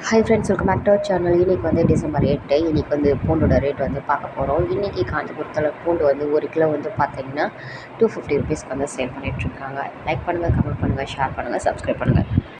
hi friends welcome back to channel இன்றைக்கி வந்து December எட்டு இன்றைக்கி வந்து பூண்டோட ரேட் வந்து பார்க்க போகிறோம் இன்றைக்கி காஞ்சிபுரத்தில் பூண்டு வந்து ஒரு கிலோ வந்து பார்த்தீங்கன்னா டூ ஃபிஃப்டி ருபீஸ்க்கு வந்து சேல் பண்ணிகிட்ருக்காங்க லைக் பண்ணுங்கள் கமெண்ட் பண்ணுங்கள் ஷேர் பண்ணுங்கள் சப்ஸ்கிரைப் பண்ணுங்கள்